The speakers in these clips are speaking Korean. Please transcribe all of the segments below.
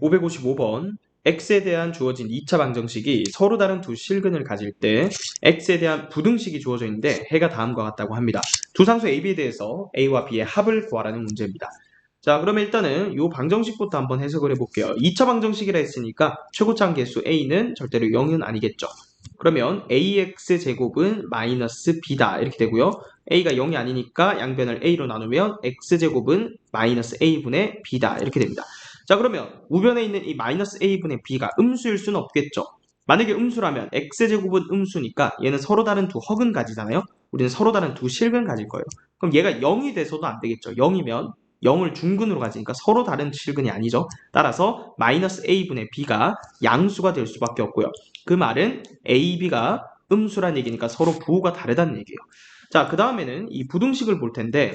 555번 x에 대한 주어진 2차 방정식이 서로 다른 두 실근을 가질 때 x에 대한 부등식이 주어져 있는데 해가 다음과 같다고 합니다. 두 상수 a, b에 대해서 a와 b의 합을 구하라는 문제입니다. 자 그러면 일단은 이 방정식부터 한번 해석을 해볼게요. 2차 방정식이라 했으니까 최고차항 개수 a는 절대로 0은 아니겠죠. 그러면 ax 제곱은 마이너스 b다 이렇게 되고요. a가 0이 아니니까 양변을 a로 나누면 x제곱은 마이너스 a분의 b다 이렇게 됩니다. 자 그러면 우변에 있는 이 마이너스 a분의 b가 음수일 수는 없겠죠. 만약에 음수라면 x제곱은 음수니까 얘는 서로 다른 두 허근 가지잖아요. 우리는 서로 다른 두 실근 가질 거예요. 그럼 얘가 0이 돼서도 안 되겠죠. 0이면 0을 중근으로 가지니까 서로 다른 실근이 아니죠. 따라서 마이너스 a분의 b가 양수가 될 수밖에 없고요. 그 말은 a, b가 음수란 얘기니까 서로 부호가 다르다는 얘기예요. 자, 그 다음에는 이 부등식을 볼 텐데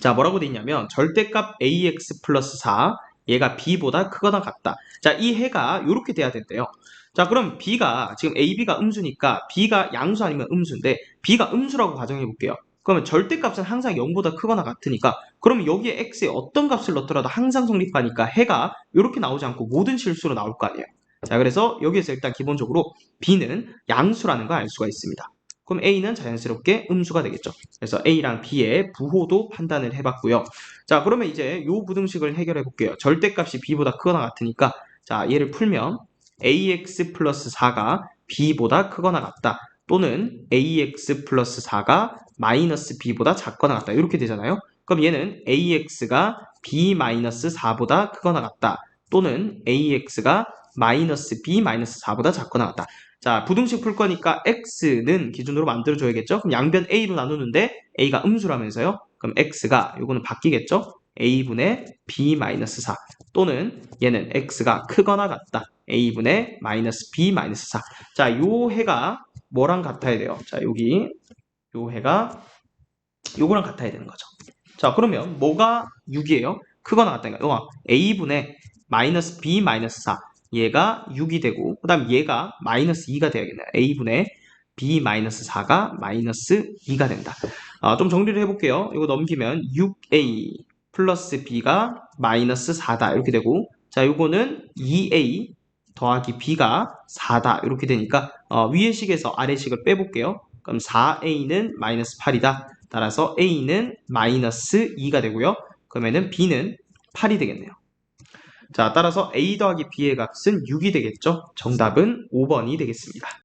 자, 뭐라고 돼 있냐면 절대값 ax 플러스 4 얘가 b보다 크거나 같다. 자, 이 해가 이렇게 돼야 된대요. 자, 그럼 b가 지금 a, b가 음수니까 b가 양수 아니면 음수인데 b가 음수라고 가정해 볼게요. 그러면 절대값은 항상 0보다 크거나 같으니까 그러면 여기에 x에 어떤 값을 넣더라도 항상 성립하니까 해가 이렇게 나오지 않고 모든 실수로 나올 거 아니에요. 자, 그래서 여기에서 일단 기본적으로 b는 양수라는 걸 알 수가 있습니다. 그럼 a는 자연스럽게 음수가 되겠죠. 그래서 a랑 b의 부호도 판단을 해봤고요. 자, 그러면 이제 이 부등식을 해결해 볼게요. 절대값이 b보다 크거나 같으니까 자, 얘를 풀면 ax 플러스 4가 b보다 크거나 같다. 또는 ax 플러스 4가 마이너스 b보다 작거나 같다. 이렇게 되잖아요. 그럼 얘는 ax가 b 마이너스 4보다 크거나 같다. 또는 ax가 마이너스 b 마이너스 4보다 작거나 같다. 자, 부등식 풀 거니까 x는 기준으로 만들어줘야겠죠? 그럼 양변 a로 나누는데 a가 음수라면서요? 그럼 x가 요거는 바뀌겠죠? a분의 b 마이너스 4 또는 얘는 x가 크거나 같다. a분의 마이너스 b 마이너스 4. 자, 요 해가 뭐랑 같아야 돼요? 자, 여기 요 해가 요거랑 같아야 되는 거죠. 자, 그러면 뭐가 6이에요? 크거나 같다니까. 요 a분의 마이너스 b 마이너스 4. 얘가 6이 되고 그 다음 얘가 마이너스 2가 되야겠네요. a분의 b 마이너스 4가 마이너스 2가 된다. 아, 좀 정리를 해볼게요. 이거 넘기면 6a 플러스 b가 마이너스 4다 이렇게 되고 자 요거는 2a 더하기 b가 4다 이렇게 되니까 어, 위의 식에서 아래 식을 빼볼게요. 그럼 4a는 마이너스 8이다. 따라서 a는 마이너스 2가 되고요. 그러면은 b는 8이 되겠네요. 자, 따라서 a 더하기 b의 값은 6이 되겠죠? 정답은 5번이 되겠습니다.